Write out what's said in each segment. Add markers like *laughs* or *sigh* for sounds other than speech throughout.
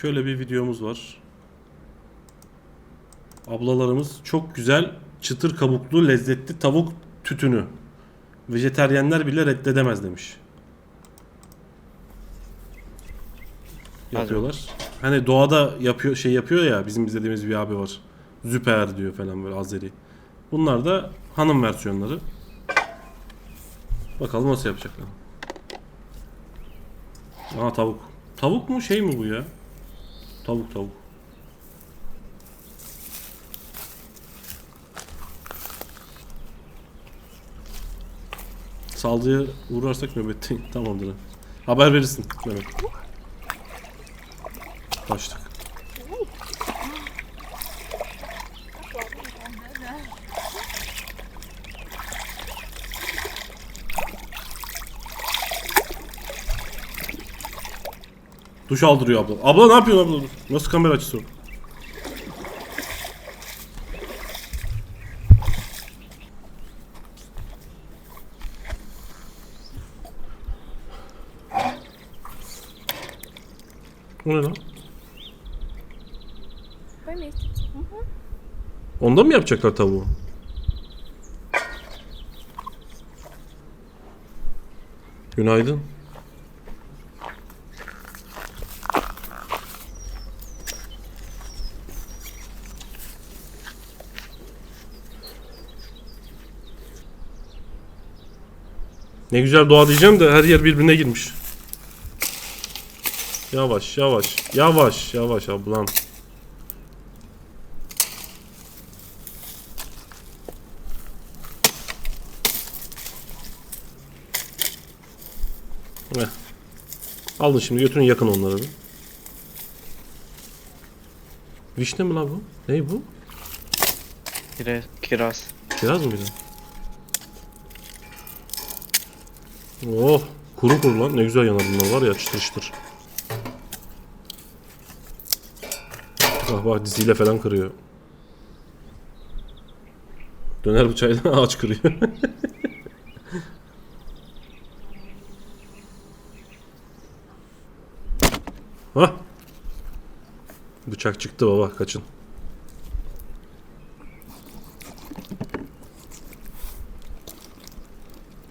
şöyle bir videomuz var. Ablalarımız çok güzel çıtır kabuklu lezzetli tavuk tütünü. Vejeteryenler bile reddedemez demiş. Yapıyorlar. Hani doğada yapıyor şey yapıyor ya bizim izlediğimiz bir abi var. Züper diyor falan böyle Azeri. Bunlar da hanım versiyonları. Bakalım nasıl yapacaklar. Aa tavuk. Tavuk mu şey mi bu ya? Tavuk tavuk. Saldırıya uğrarsak nöbetteyim. *laughs* Tamamdır. Haber verirsin Mehmet. Başlık. Duş aldırıyor abla. Abla ne yapıyorsun abla? Nasıl kamera açısı o? O ne lan? Böyle Onda mı yapacaklar tavuğu? Günaydın. Ne güzel doğa diyeceğim de her yer birbirine girmiş. Yavaş yavaş yavaş yavaş ablam. Heh. Alın şimdi götürün yakın onları. Vişne mi lan bu? Ne bu? Kiraz. Kiraz. Mı bir de? Oh kuru kuru lan ne güzel yanar bunlar var ya çıtır çıtır. Bak bak diziyle falan kırıyor. Döner bıçağıyla *laughs* ağaç kırıyor. Hah. *laughs* Bıçak çıktı baba kaçın.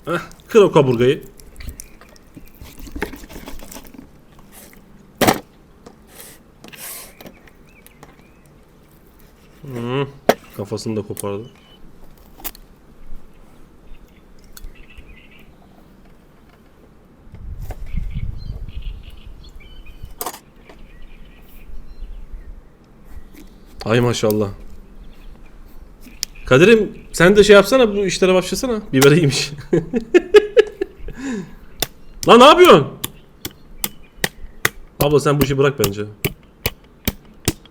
Heh, kır o kaburgayı. Hmm, kafasını da kopardı. Ay maşallah. Kadir'im sen de şey yapsana bu işlere başlasana. Biber iyiymiş. *laughs* Lan ne yapıyorsun? Abla sen bu işi bırak bence.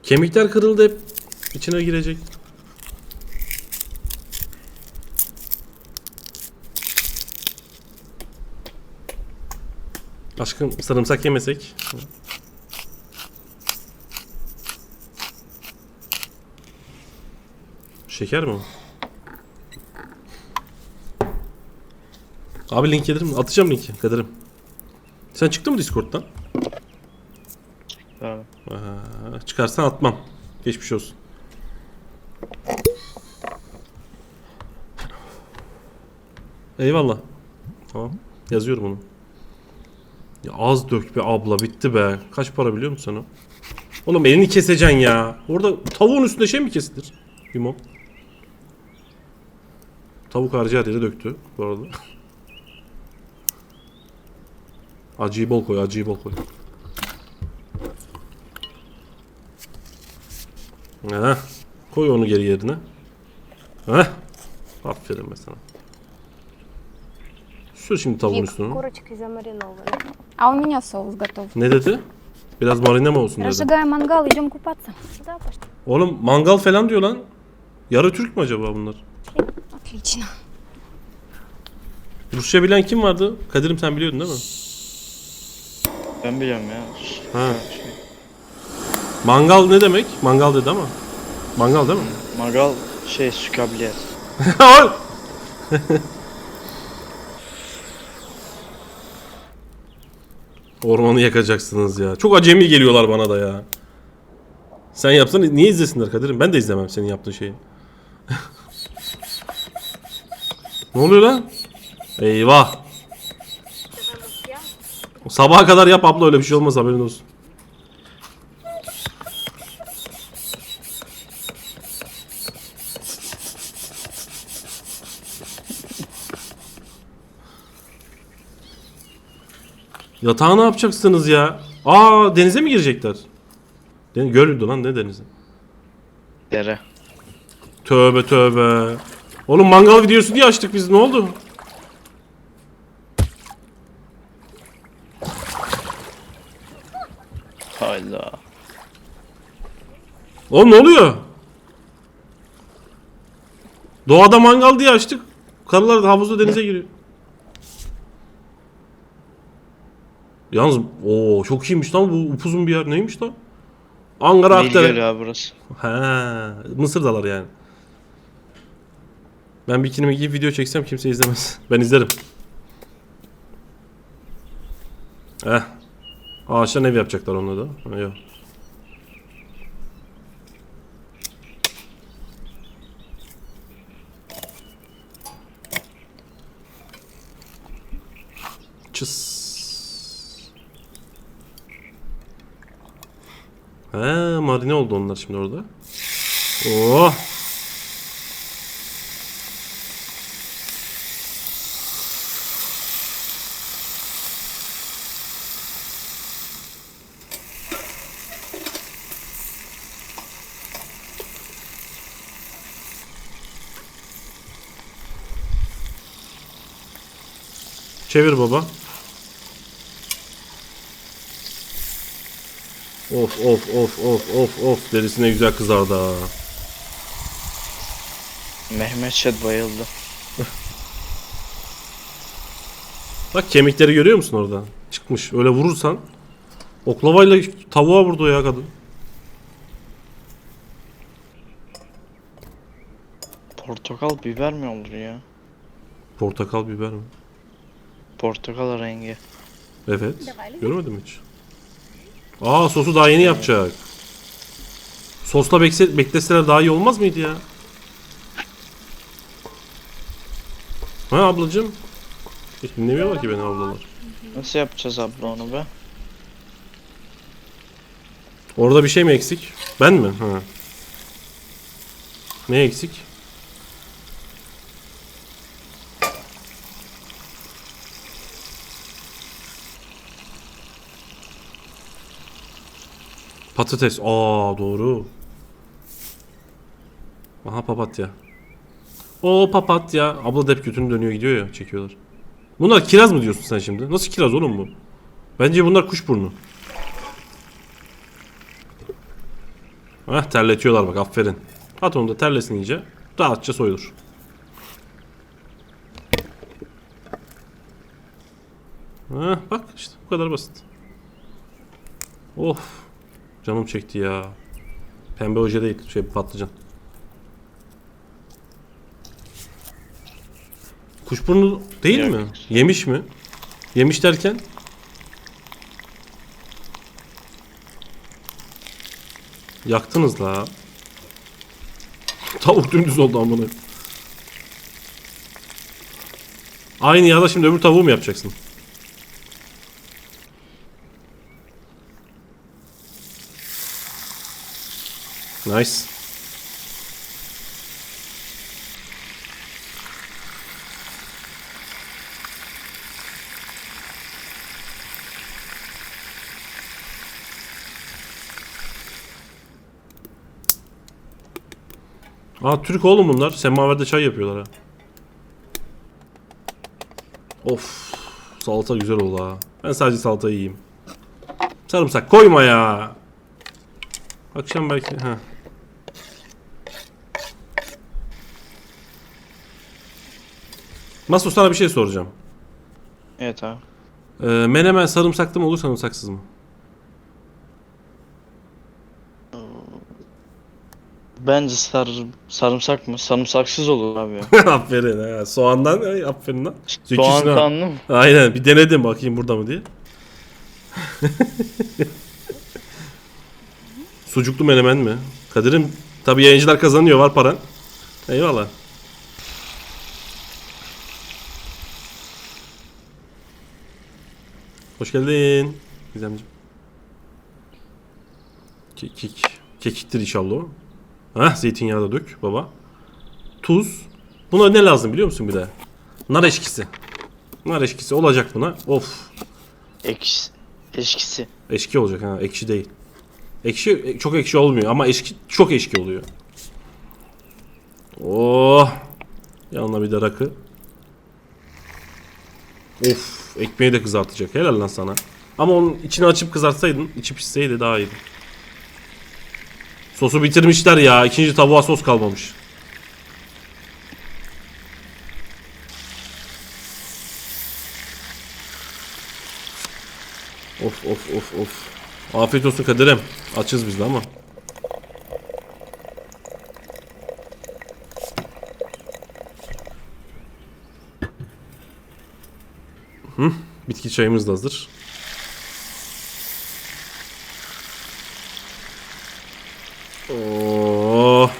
Kemikler kırıldı hep. İçine girecek. Aşkım sarımsak yemesek. Şeker mi? Abi link mi? Atacağım linki Kadir'im. Sen çıktın mı Discord'dan? Tamam. Aha, çıkarsan atmam. Geçmiş olsun. Eyvallah. Tamam. Yazıyorum onu. Ya az dök be abla bitti be. Kaç para biliyor musun sen o? Oğlum elini keseceksin ya. Orada tavuğun üstünde şey mi kesilir? Limon. Tavuk harcı her yere döktü bu arada. Acıyı bol koy, acıyı bol koy. Heh. Koy onu geri yerine. Heh. Aferin be sana. Sür şimdi tavuğun Вик, üstüne. курочки замаринованы. А у меня соус готов. Ne dedi? Biraz marine mi olsun dedi. Разжигаем мангал, идем купаться. Да, пошли. Oğlum mangal falan diyor lan. Yarı Türk mü acaba bunlar? Отлично. Rusça bilen kim vardı? Kadir'im sen biliyordun değil mi? Ben biliyorum ya. Ha. Şey, Mangal ne demek? Mangal dedi ama. Mangal değil mi? Magal şey sükabiliyer. Al! *laughs* Ormanı yakacaksınız ya. Çok acemi geliyorlar bana da ya. Sen yapsan niye izlesinler Kadir'im? Ben de izlemem senin yaptığın şeyi. *laughs* ne oluyor lan? Eyvah. Sabaha kadar yap abla öyle bir şey olmaz haberin olsun. Yatağa ne yapacaksınız ya? Aa denize mi girecekler? Den Gölüydü lan ne denizi? Dere. Tövbe tövbe. Oğlum mangal videosu diye açtık biz ne oldu? Hayda. Oğlum ne oluyor? Doğada mangal diye açtık. Karılar da havuzda denize giriyor. Yalnız o çok iyiymiş lan bu upuzun bir yer neymiş lan? Ankara Akdere. Gölü abi burası. He, Mısır'dalar yani. Ben bikinimi giyip video çeksem kimse izlemez. Ben izlerim. Heh. Ağaçtan ev yapacaklar onunla da. Ha, yok. Çıs. He, marine oldu onlar şimdi orada. Oh. Çevir baba. Of of of of of of derisi ne güzel kızardı ha. Mehmet Şed bayıldı. Bak kemikleri görüyor musun orada? Çıkmış. Öyle vurursan oklavayla tavuğa vurdu ya kadın. Portakal biber mi olur ya? Portakal biber mi? Portakal rengi. Evet. Görmedim hiç. Aa sosu daha yeni yapacak. Sosla bekse, bekleseler daha iyi olmaz mıydı ya? Ha ablacığım. Hiç dinlemiyorlar ki beni ablalar. Nasıl yapacağız abla onu be? Orada bir şey mi eksik? Ben mi? Ha. Ne eksik? Patates. Aa doğru. Aha papatya. O papatya. Abla da hep götünü dönüyor gidiyor ya çekiyorlar. Bunlar kiraz mı diyorsun sen şimdi? Nasıl kiraz oğlum bu? Bence bunlar kuşburnu. Heh terletiyorlar bak aferin. At onu da terlesin iyice. Rahatça soyulur. Heh bak işte bu kadar basit. Of. Canım çekti ya. Pembe oje değil şey patlıcan. Kuşburnu değil Yok. mi? Yemiş mi? Yemiş derken? Yaktınız la. Tavuk dümdüz oldu amına. Aynı ya da şimdi öbür tavuğu mu yapacaksın? Nice. Aa Türk oğlum bunlar. Semaverde çay yapıyorlar ha. Of. Salata güzel oldu ha. Ben sadece salata yiyeyim. Sarımsak koyma ya. Akşam belki. Ha. Maso sana bir şey soracağım. Evet abi. Ee, menemen sarımsaklı mı olur sarımsaksız mı? Bence sar, sarımsak mı? Sarımsaksız olur abi *laughs* aferin ha. Soğandan ay, aferin lan. Soğan kanlı mı? Aynen bir denedim bakayım burada mı diye. *laughs* Sucuklu menemen mi? Kadir'im tabii yayıncılar kazanıyor var paran. Eyvallah. Hoş geldin. Gizemciğim. Kekik. Kekiktir inşallah o. Hah zeytinyağı da dök baba. Tuz. Buna ne lazım biliyor musun bir de? Nar eşkisi. Nar eşkisi olacak buna. Of. Ekşi. Eşkisi. Eşki olacak ha. Ekşi değil. Ekşi e, çok ekşi olmuyor ama eşki çok eşki oluyor. Oh. Yanına bir de rakı. Of. Ekmeği de kızartacak. Helal lan sana. Ama onun içini açıp kızartsaydın, içi pişseydi daha iyiydi. Sosu bitirmişler ya. İkinci tavuğa sos kalmamış. Of of of of. Afiyet olsun Kadir'im. Açız biz de ama. Hı, bitki çayımız da hazır. Oo.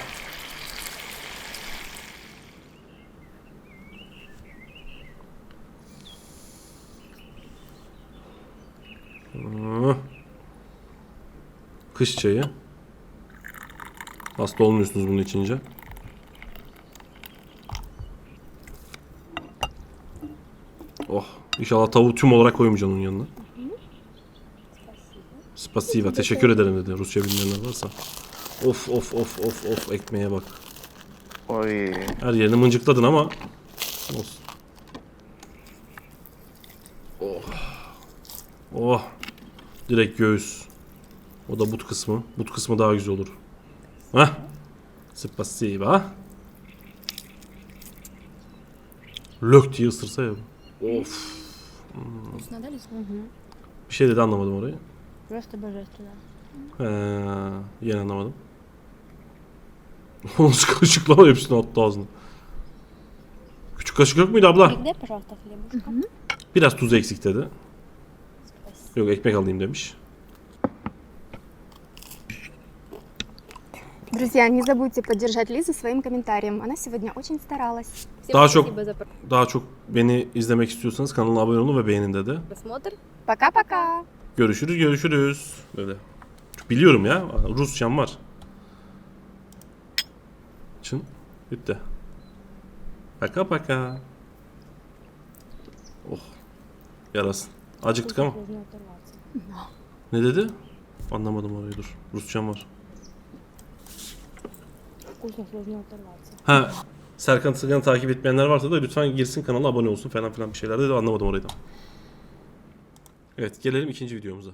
Hı. Kış çayı. Hasta olmuyorsunuz bunu içince. Oh. İnşallah tavuğu tüm olarak koymayacaksın onun yanına. Spasiva. Teşekkür ederim dedi. Rusça bilmeyenler varsa. Of of of of of ekmeğe bak. Oy. Her yerini mıncıkladın ama olsun. Oh. Oh. Direkt göğüs. O da but kısmı. But kısmı daha güzel olur. Hah. Spasiva. Lök diye ısırsa ya. Of. Вкусно, да, Лиз? Bir şey dedi anlamadım orayı. Просто божественно. He, yine anlamadım. *laughs* Nasıl kaşık lan hepsini attı ağzına. Küçük kaşık yok muydu abla? Дай, пожалуйста, хлебушка. Biraz tuz eksik dedi. Yok ekmek alayım demiş. Друзья, не забудьте поддержать Лизу своим комментарием. Она сегодня очень старалась. Всем Daha çok спасибо за daha çok beni izlemek istiyorsanız kanala abone olun ve beğenin dedi. просмотр. Пока-пока! Görüşürüz görüşürüz. Böyle. Biliyorum ya. Rusçam var. Çın. Bitti. Paka paka. Oh. Yarasın. Acıktık ama. Сложно оторваться. Ne dedi? Anlamadım orayı dur. Rusçam var. Ha. Serkan Sıkan'ı takip etmeyenler varsa da lütfen girsin kanala abone olsun falan filan bir şeyler dedi anlamadım orayı da. Evet gelelim ikinci videomuza.